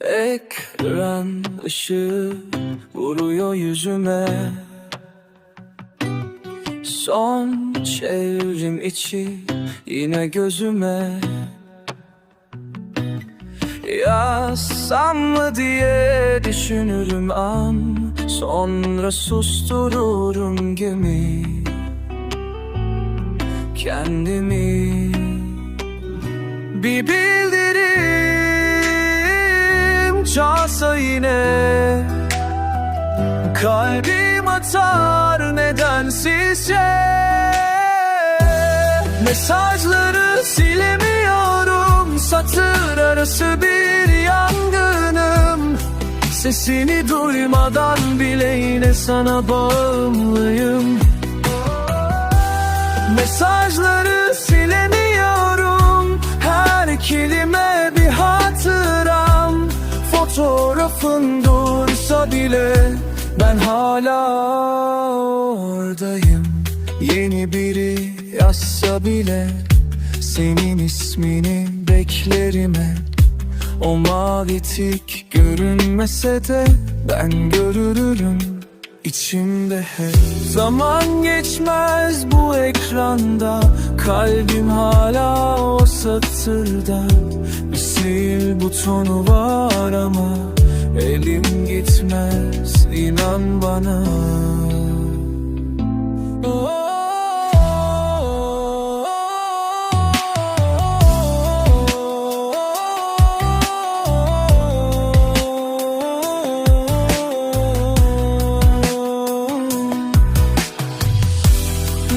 Ekran ışığı vuruyor yüzüme. Son çevrim içi yine gözüme. Yazsam mı diye düşünürüm an Sonra sustururum gemi. Kendimi Bir bildirim çalsa yine Kalbim atar nedensizce. Mesajları silemiyorum Satır arası bir yangınım. Sesini duymadan bile yine sana bağımlıyım. Mesajları silemiyorum Her kelime bir hatıram Fotoğrafın dursa bile Ben hala oradayım. Yeni biri yazsa bile Senin ismini beklerim hep. O mavi tik görünmese de ben görürüm içimde hep. Zaman geçmez bu ekranda Kalbim hala o satırda. Bir sil butonu var Elim gitmez inan bana.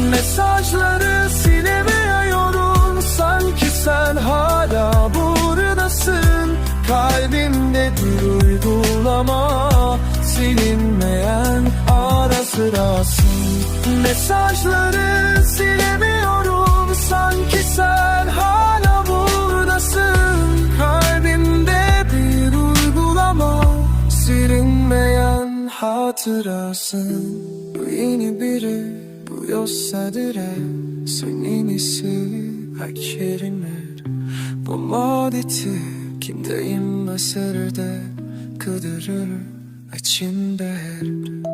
Mesajları silemiyorum uygulama Silinmeyen ara sırasın Mesajları silemiyorum Sanki sen hala buradasın. Kalbimde bir uygulama Silinmeyen hatırasın. Bu yeni biri bu yolsa dire Senin ismi her kelime Bu madeti kimdeyim eserde Kıdırır içimde her